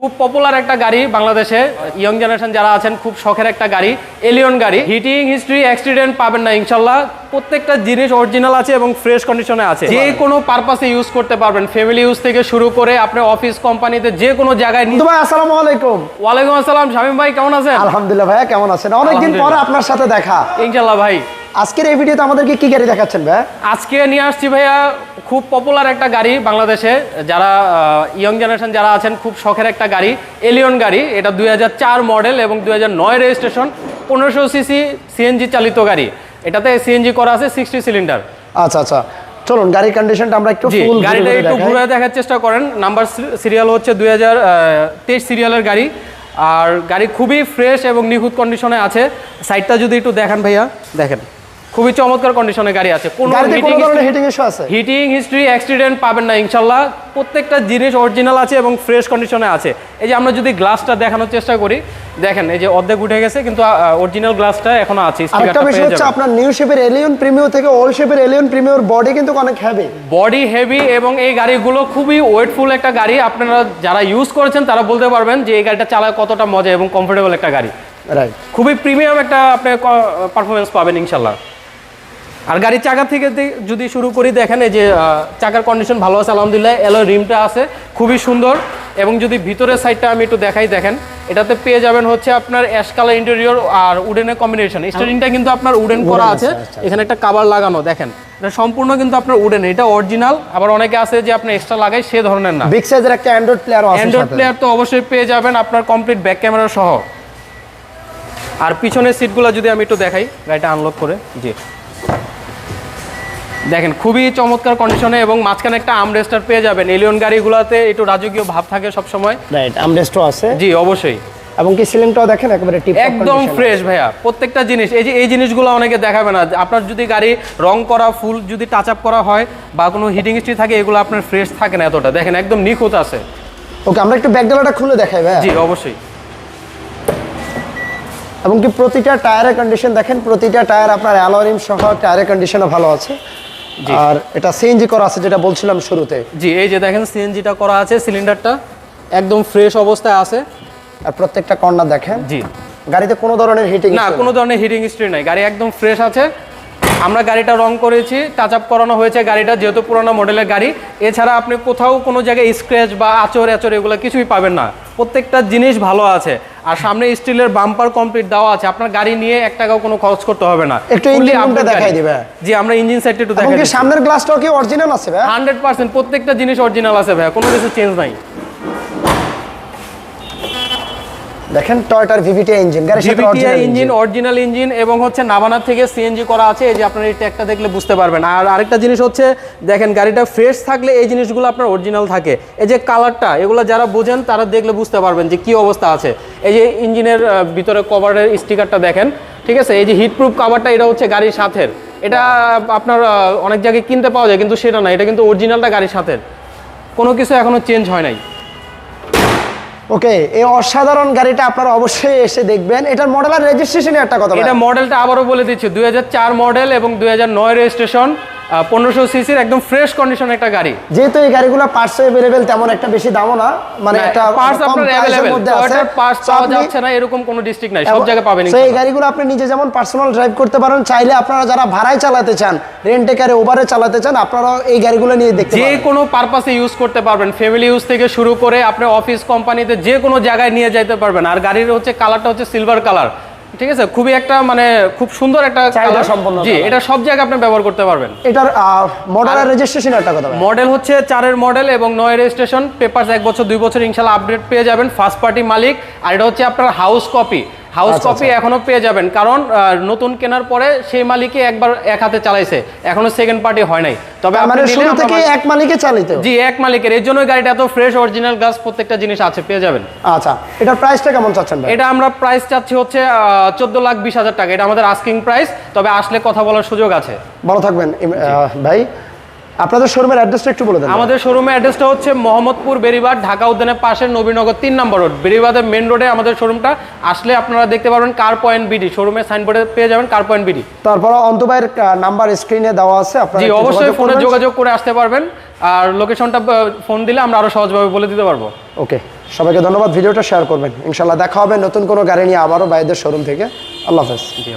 খুব পপুলার একটা গাড়ি বাংলাদেশে। ইয়ং জেনারেশন যারা আছেন খুব শখের একটা গাড়ি এলিয়ন গাড়ি। হিটিং হিস্ট্রি অ্যাক্সিডেন্ট পাবেন না ইনশাল্লাহ। প্রত্যেকটা জিনিস অরিজিনাল আছে এবং ফ্রেশ কন্ডিশনে আছে। যে কোনো পারপাসে ইউজ করতে পারবেন। ফ্যামিলি ইউজ থেকে শুরু করে আপনি অফিস কোম্পানিতে যে কোনো জায়গায় নিয়ে- তো ভাই আসসালামু আলাইকুম। ওয়ালাইকুম আসসালাম শামীম ভাই কেমন আছেন? আলহামদুলিল্লাহ ভাইয়া কেমন আছেন? অনেকদিন পরে আপনার সাথে দেখা। ইনশাল্লাহ ভাই। আজকের এই ভিডিওতে আমাদেরকে কি গাড়ি দেখাচ্ছেন ভাই? আজকে নিয়ে আসছি ভাইয়া খুব পপুলার একটা গাড়ি বাংলাদেশে। যারা ইয়ং জেনারেশন যারা আছেন খুব শখের একটা গাড়ি এলিয়ন গাড়ি। এটা দুই হাজার চার মডেল এবং দুই নয় রেজিস্ট্রেশন পনেরোশো সিসি সিএনজি চালিত গাড়ি। এটাতে সিএনজি করা আছে সিক্সটি সিলিন্ডার আচ্ছা আচ্ছা। চলুন গাড়ির কন্ডিশনটা আমরা একটু ফুল গাড়িটা একটু ঘুরে দেখার চেষ্টা করেন। নাম্বার সিরিয়াল হচ্ছে দুই হাজার তেইশ সিরিয়ালের গাড়ি। আর গাড়ি খুবই ফ্রেশ এবং নিখুঁত কন্ডিশনে আছে। সাইডটা যদি একটু দেখান ভাইয়া। দেখেন। খুবই চমৎকার কন্ডিশনে গাড়ি আছে। কোনো হিটিং ইস্যু আছে? হিটিং হিস্ট্রি অ্যাক্সিডেন্ট পাবেন না ইনশাল্লাহ। প্রত্যেকটা জিনিস অরিজিনাল আছে এবং ফ্রেশ কন্ডিশনে আছে। এই যে আমরা যদি গ্লাসটা দেখানোর চেষ্টা করি দেখেন এই যে অর্ধেক উঠে গেছে কিন্তু অরিজিনাল গ্লাসটা এখনও আছে আরেকটা বিষয় হচ্ছে আপনার নিউ শেপের এলিয়ন প্রিমিও থেকে ওল্ড শেপের এলিয়ন প্রিমিওর বডি কিন্তু অনেক হেভি বডি হেভি এবং এই গাড়িগুলো খুবই ওয়েটফুল একটা গাড়ি। আপনারা যারা ইউজ করেছেন তারা বলতে পারবেন যে এই গাড়িটা চালায় কতটা মজা এবং কমফোর্টেবল একটা গাড়ি। রাইট খুবই প্রিমিয়াম একটা আপনি পারফরমেন্স পাবেন ইনশাল্লাহ। আর গাড়ির চাকা থেকে যদি শুরু করি দেখেন এই যে চাকার কন্ডিশন ভালো আছে আলহামদুলিল্লাহ। এলো রিমটা আছে খুবই সুন্দর। এবং যদি ভিতরের সাইডটা আমি একটু দেখাই দেখেন এটাতে পেয়ে যাবেন হচ্ছে আপনার অ্যাশ কালার ইন্টেরিয়র আর উডেনের কম্বিনেশন স্টারিংটা কিন্তু আপনার উডেন করা আছে। এখানে একটা কাবার লাগানো দেখেন। এটা সম্পূর্ণ কিন্তু আপনার উডেন এটা অরিজিনাল আবার অনেকে আছে যে আপনি এক্সট্রা লাগাই সে ধরনের না। বিগ সাইজের একটা অ্যান্ড্রয়েড প্লেয়ার আছে অ্যান্ড্রয়েড প্লেয়ার তো অবশ্যই পেয়ে যাবেন আপনার কমপ্লিট ব্যাক ক্যামেরা সহ। আর পিছনের সিটগুলো যদি আমি একটু দেখাই গাড়িটা আনলক করে জি। দেখেন খুবই চমৎকার কন্ডিশনে এবং মাঝখানে একটা আমরেস্টার পেয়ে যাবেন। এলিয়ন গাড়িগুলোতে একটু রাজকীয় ভাব থাকে সব সময় রাইট আমরেস্টও আছে। জি অবশ্যই। এবং কি সিলিংটাও দেখেন একেবারে টিপ একদম ফ্রেশ ভাইয়া। প্রত্যেকটা জিনিস এই যে এই জিনিসগুলো অনেকে দেখাবে না। আপনার যদি গাড়ি রং করা ফুল যদি টাচ আপ করা হয় বা কোনো হিটিং হিস্ট্রি থাকে এগুলো আপনার ফ্রেশ থাকে না এতটা। দেখেন একদম নিখুঁত আছে। ওকে আমরা একটু ব্যাকডালাটা খুলে দেখাই ভাই জি অবশ্যই। এবং কি প্রতিটা টায়ারের কন্ডিশন দেখেন প্রতিটা টায়ার আপনার অ্যালোরিম সহ টায়ারের কন্ডিশনও ভালো আছে। আর এটা সিএনজি করা আছে যেটা বলছিলাম শুরুতে। জি এই যে দেখেন সিএনজিটা করা আছে সিলিন্ডারটা একদম ফ্রেশ অবস্থায় আছে। আর প্রত্যেকটা কর্নার দেখেন। জি। গাড়িতে কোনো ধরনের হিটিং না কোনো ধরনের হিটিং হিস্ট্রি নাই। গাড়ি একদম ফ্রেশ আছে। আমরা গাড়িটা রং করেছি টাচ আপ করানো হয়েছে গাড়িটা যেহেতু পুরোনো মডেলের গাড়ি। এছাড়া আপনি কোথাও কোনো জায়গায় স্ক্র্যাচ বা আচর আচর এগুলো কিছুই পাবেন না। প্রত্যেকটা জিনিস ভালো আছে। আর সামনে স্টিলের বাম্পার কমপ্লিট দেওয়া আছে। আপনার গাড়ি নিয়ে এক টাকাও কোনো খরচ করতে হবে না। একটু update দেখাই। দিবে। জি আমরা ইঞ্জিন সাইডটা একটু দেখাই দিচ্ছি। সামনের গ্লাসটাও কি অরিজিনাল আছে ভাই? হান্ড্রেড পার্সেন্ট প্রত্যেকটা জিনিস অরিজিনাল আছে ভাই কোনো কিছু চেঞ্জ নাই। দেখেন টয়টার ভিভিটি ইঞ্জিন গাড়ির সাথে অরিজিনাল ইঞ্জিন অরিজিনাল ইঞ্জিন এবং হচ্ছে নাভানা থেকে সিএনজি করা আছে এই যে আপনার এই ট্যাগটা দেখলে বুঝতে পারবেন। আর আরেকটা জিনিস হচ্ছে দেখেন গাড়িটা ফ্রেশ থাকলে এই জিনিসগুলো আপনার অরিজিনাল থাকে। এই যে কালারটা এগুলো যারা বোঝেন তারা দেখলে বুঝতে পারবেন যে কি অবস্থা আছে। এই যে ইঞ্জিনের ভিতরে কভারের স্টিকারটা দেখেন ঠিক আছে? এই যে হিটপ্রুফ কাভারটা এটা হচ্ছে গাড়ির সাথের। এটা আপনার অনেক জায়গায় কিনতে পাওয়া যায় কিন্তু সেটা না এটা কিন্তু অরিজিনালটা গাড়ির সাথের। কোনো কিছু এখনও চেঞ্জ হয় নাই। ওকে এই অসাধারণ গাড়িটা আপনারা অবশ্যই এসে দেখবেন এটার মডেল আর রেজিস্ট্রেশনে একটা কথা। এটা মডেলটা আবারও বলে দিচ্ছি, দুই হাজার চার মডেল এবং দুই হাজার নয় রেজিস্ট্রেশন পনেরোশো সিসির একদম ফ্রেশ কন্ডিশন একটা গাড়ি। যেহেতু এই গাড়িগুলো পার্টস অ্যাভেলেবেল তেমন একটা বেশি দামও না। মানে একটা পার্টস আপনার অ্যাভেলেবেল আছে। পার্টস পাওয়া যাচ্ছে না এরকম কোনো ডিস্ট্রিক্ট নাই সব জায়গায় পাবেন এই গাড়িগুলো আপনি নিজে যেমন পার্সোনাল ড্রাইভ করতে পারেন চাইলে আপনারা যারা ভাড়ায় চালাতে চান রেন্টে কারে ওভারে চালাতে চান আপনারা এই গাড়িগুলো নিয়ে দেখতে পারেন। যে কোনো পারপাসে ইউজ করতে পারবেন। ফ্যামিলি ইউজ থেকে শুরু করে আপনি অফিস কোম্পানিতে যে কোনো জায়গায় নিয়ে যেতে পারবেন। আর গাড়ির হচ্ছে কালারটা হচ্ছে সিলভার কালার ঠিক আছে? খুবই একটা মানে খুব সুন্দর একটা চাহিদা। সম্পন্ন জি এটা সব জায়গায় আপনি ব্যবহার করতে পারবেন। এটার মডেল আর রেজিস্ট্রেশন একটা কথা মডেল হচ্ছে চারের মডেল এবং নয় রেজিস্ট্রেশন পেপারস এক বছর দুই বছর ইনশাআল্লাহ আপডেট পেয়ে যাবেন ফার্স্ট পার্টি মালিক। আর এটা হচ্ছে আপনার হাউস কপি হাউস আচ্ছা, কপি এখনও পেয়ে যাবেন কারণ নতুন কেনার পরে সেই মালিকই একবার এক হাতে চালাইছে। এখনও সেকেন্ড পার্টি হয় নাই। তবে নিলে শুরু থেকে এক মালিকে চালিত? জি এক মালিকের। এর জন্য গাড়িটা এত ফ্রেশ অরিজিনাল গ্লাস প্রত্যেকটা জিনিস আছে পেয়ে যাবেন। আচ্ছা এটার প্রাইসটা কেমন চাচ্ছেন ভাই? এটা আমরা প্রাইস চাচ্ছি হচ্ছে চোদ্দ লাখ বিশ হাজার টাকা। এটা আমাদের আস্কিং প্রাইস তবে আসলে কথা বলার সুযোগ আছে। ভালো থাকবেন ভাই। আপনাদের শোরুমের অ্যাড্রেসটা একটু বলে দেন আমাদের শোরুমের অ্যাড্রেসটা হচ্ছে মোহাম্মদপুর বেরিবাদ ঢাকা উদ্যানের পাশে নবীনগর তিন নম্বর রোড। বেরিবাদের মেন রোডে আমাদের শোরুমটা আসলে আপনারা দেখতে পারবেন কার পয়েন্ট বিডি শোরুমের সাইনবোর্ডে পেয়ে যাবেন কার পয়েন্ট বিডি তারপর অন্তভাইয়ের নাম্বার স্ক্রিনে দেওয়া আছে আপনারা জি অবশ্যই ফোনে যোগাযোগ করে আসতে পারবেন। আর লোকেশনটা ফোন দিলে আমরা আরও সহজভাবে বলে দিতে পারব। ওকে সবাইকে ধন্যবাদ ভিডিওটা শেয়ার করবেন। ইনশাল্লাহ দেখা হবে নতুন কোনো গাড়ি নিয়ে আবারও বাইদের শোরুম থেকে। আল্লাহ হাফেজ। জি